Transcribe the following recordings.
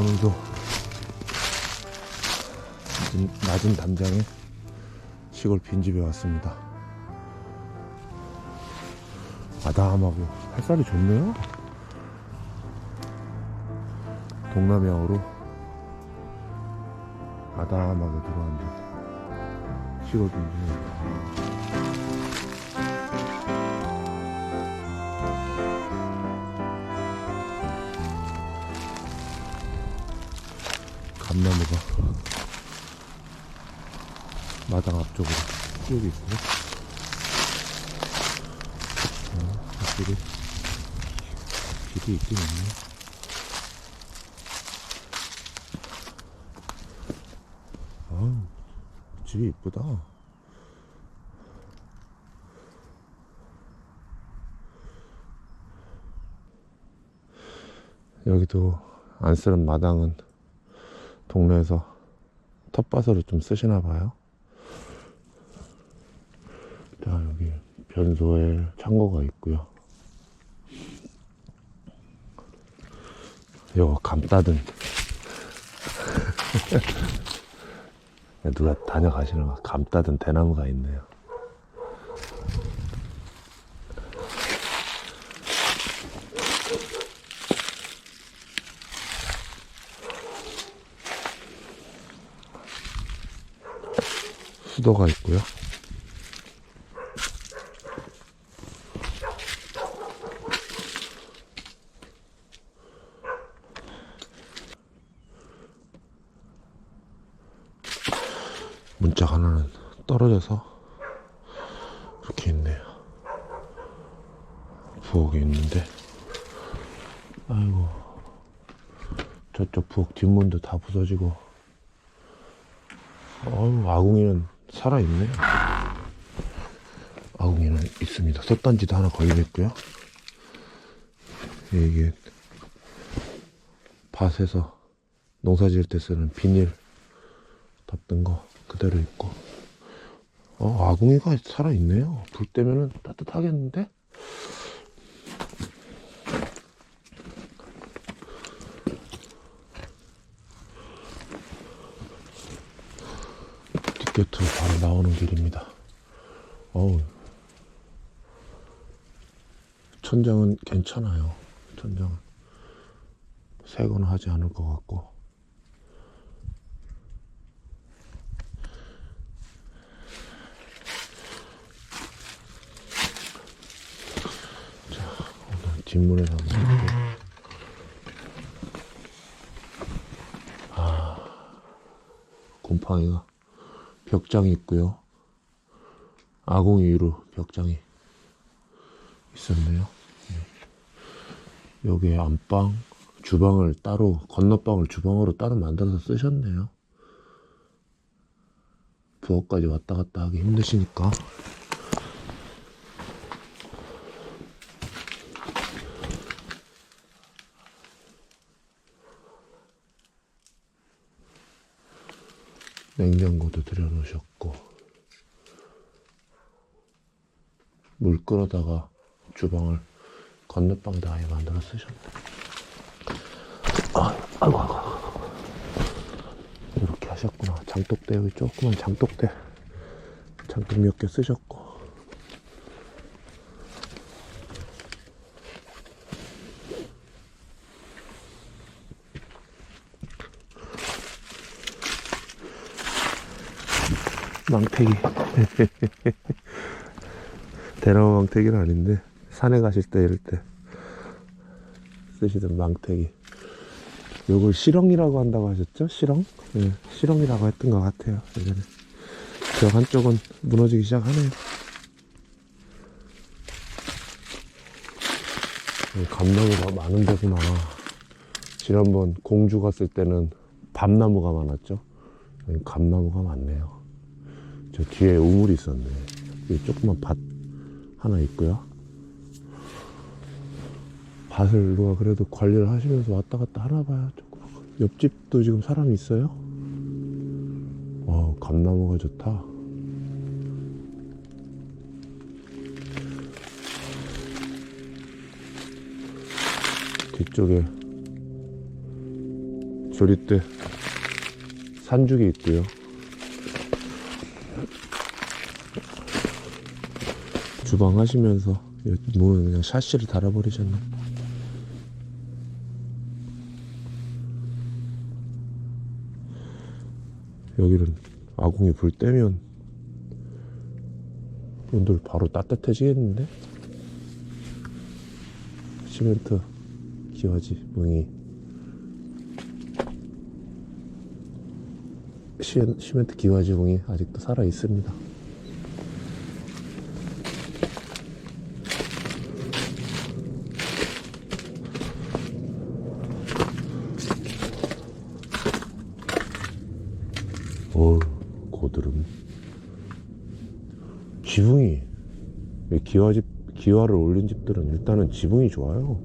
오늘도 낮은, 낮은 담장에 시골 빈집에 왔습니다. 아담하고 햇살이 좋네요. 동남향으로 아담하게 들어왔는데 시골 빈집에 감나무가 마당 앞쪽으로 쭉 있고요. 어, 확실히 길이 있긴 있네. 아, 집이 이쁘다. 여기도 안쓰는 마당은 동네에서 텃밭으로 좀 쓰시나 봐요. 자, 여기 변소에 창고가 있고요. 이거 감 따든 누가 다녀가시는 거, 감 따든 대나무가 있네요. 수도가 있고요. 문짝 하나는 떨어져서 이렇게 있네요. 부엌이 있는데, 아이고, 저쪽 부엌 뒷문도 다 부서지고, 어우, 아궁이는 살아있네요. 아궁이는 있습니다. 솥단지도 하나 걸려있고요. 이게 밭에서 농사 지을 때 쓰는 비닐 덮는 거 그대로 있고 어 아궁이가 살아있네요 불 때면은 따뜻하겠는데 곁으로 바로 나오는 길입니다. 어우. 천장은 괜찮아요. 천장은 새 거는 하지 않을 것 같고. 오늘 뒷문에서 한번. 아, 곰팡이가 벽장이 있고요. 아궁이 위로 벽장이 있었네요. 네. 여기에 안방, 주방을 따로 건너방을 주방으로 따로 만들어서 쓰셨네요. 부엌까지 왔다 갔다 하기 힘드시니까. 냉장고도 들여놓으셨고 물 끓여다가 주방을 건너방에다 아예 만들어 쓰셨네. 아, 아이고 아이고 이렇게 하셨구나. 장독대 여기 조그만 장독대. 장독 몇 개 쓰셨고 망태기. 대나무 망태기는 아닌데 산에 가실 때 이럴 때 쓰시던 망태기. 요걸 실렁이라고 한다고 하셨죠? 실렁? 네, 실렁이라고 했던 것 같아요. 예전에. 벽 한쪽은 무너지기 시작하네요. 이 감나무가 많은 데구나. 지난번 공주 갔을 때는 밤나무가 많았죠? 여기 감나무가 많네요 저 뒤에 우물이 있었네. 이 조그만 밭 하나 있고요. 밭을 누가 그래도 관리를 하시면서 왔다 갔다 하나 봐요. 조금. 옆집도 지금 사람이 있어요. 와, 감나무가 좋다. 뒤쪽에 조리대 산죽이 있고요. 주방 하시면서 문은 그냥 샤시를 달아버리셨네. 여기는 아궁이 불 때면 온돌 바로 따뜻해지겠는데? 시멘트 기와지 뭉이 시, 시멘트 기와지 뭉이 아직도 살아 있습니다. 어 고드름 지붕이 이 기와를 올린 집들은 일단은 지붕이 좋아요.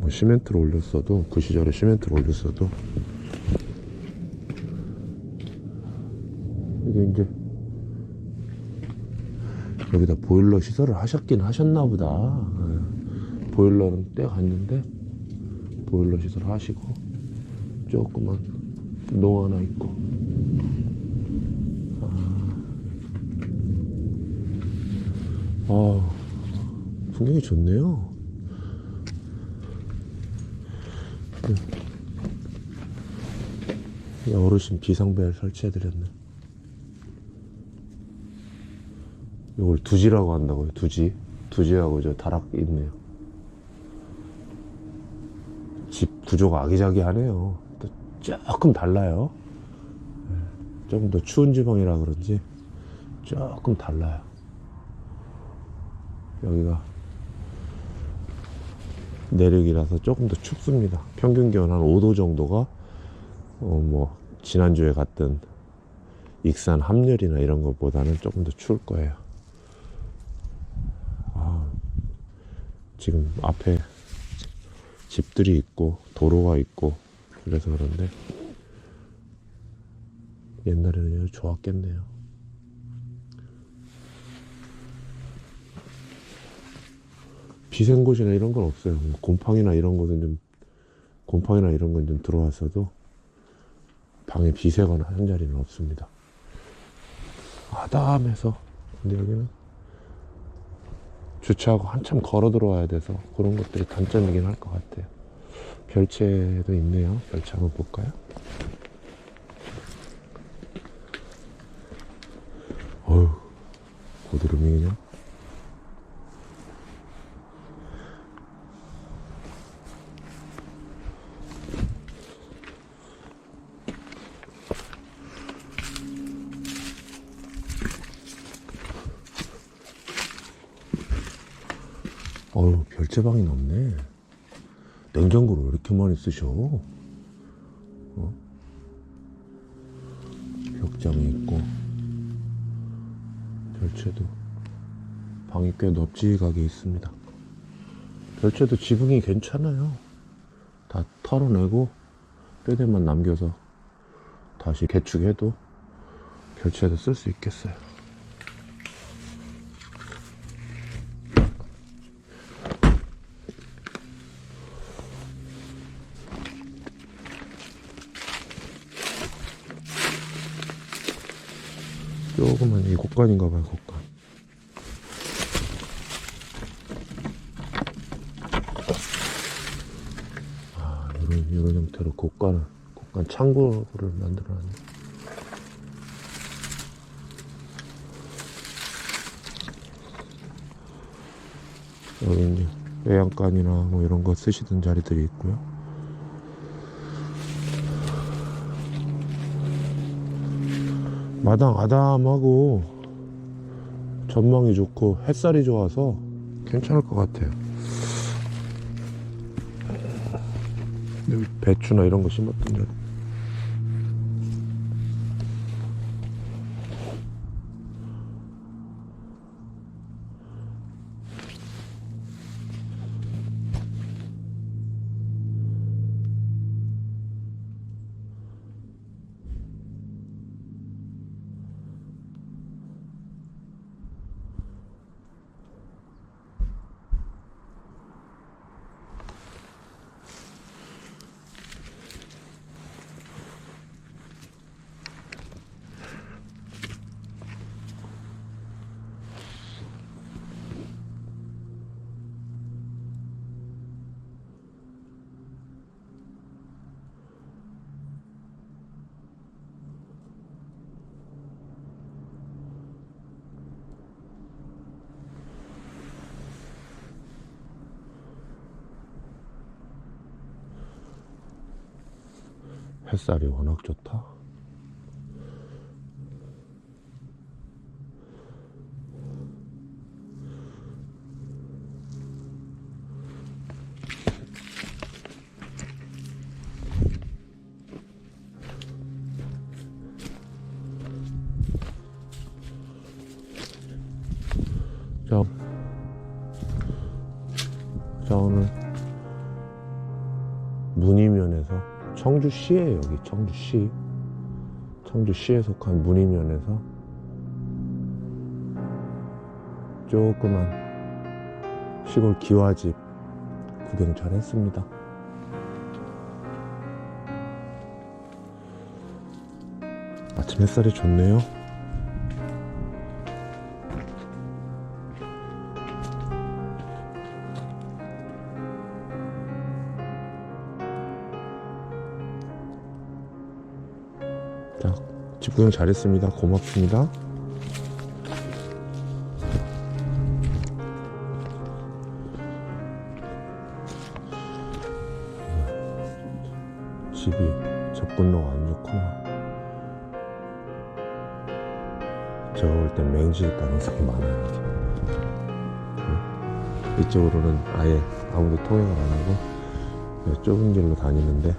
뭐 시멘트를 올렸어도 그 시절에 시멘트를 올렸어도 이게 이제 여기다 보일러 시설을 하셨긴 하셨나 보다. 예. 보일러는 때 갔는데 보일러 시설 하시고 조그만 농 하나 있고 아, 풍경이 좋네요. 이 어르신 비상벨 설치해드렸네. 이걸 두지라고 한다고요, 두지. 두지하고 저 다락 있네요. 집 구조가 아기자기하네요. 또 조금 달라요. 네, 조금 더 추운 지방이라 그런지 조금 달라요. 여기가 내륙이라서 조금 더 춥습니다. 평균 기온 한 5도 정도가 어 뭐 지난주에 갔던 익산 함열이나 이런 것보다는 조금 더 추울 거예요. 아, 지금 앞에 집들이 있고 도로가 있고 그래서 그런데 옛날에는 좋았겠네요. 비생곳이나 이런 건 없어요. 뭐 곰팡이나 이런 것은 좀 곰팡이나 이런 건 좀 들어왔어도 방에 비세거나 한 자리는 없습니다. 아담해서 근데 여기는 주차하고 한참 걸어 들어와야 돼서 그런 것들이 단점이긴 할 것 같아요. 별채도 있네요. 별채 한번 볼까요? 어휴, 고드름이 그냥. 어휴, 별채방이 넓네. 냉장고를 왜 이렇게 많이 쓰셔? 어? 벽장이 있고, 별채도 방이 꽤 넙지하게 있습니다. 별채도 지붕이 괜찮아요. 다 털어내고 뼈대만 남겨서 다시 개축해도 별채도 쓸수 있겠어요. 조그만 이 곡간인가 봐요, 곡간. 아, 이런, 이런 형태로 곡간을, 곡간 창고를 만들어 놨네. 여기 이제 외양간이나 뭐 이런 거 쓰시던 자리들이 있고요. 마당 아담하고 전망이 좋고 햇살이 좋아서 괜찮을 것 같아요. 배추나 이런 거 심었던 데 햇살이 워낙 좋다. 자, 자 청주시에 여기 청주시 청주시에 속한 문이면에서 조그만 시골 기와집 구경 잘 했습니다. 아침 햇살이 좋네요. 구경 잘했습니다. 고맙습니다. 집이 접근로가 안 좋구나. 제가 볼 땐 맹지일 가능성이 많아요. 이쪽으로는 아예 아무도 통행을 안 하고 그냥 좁은 길로 다니는데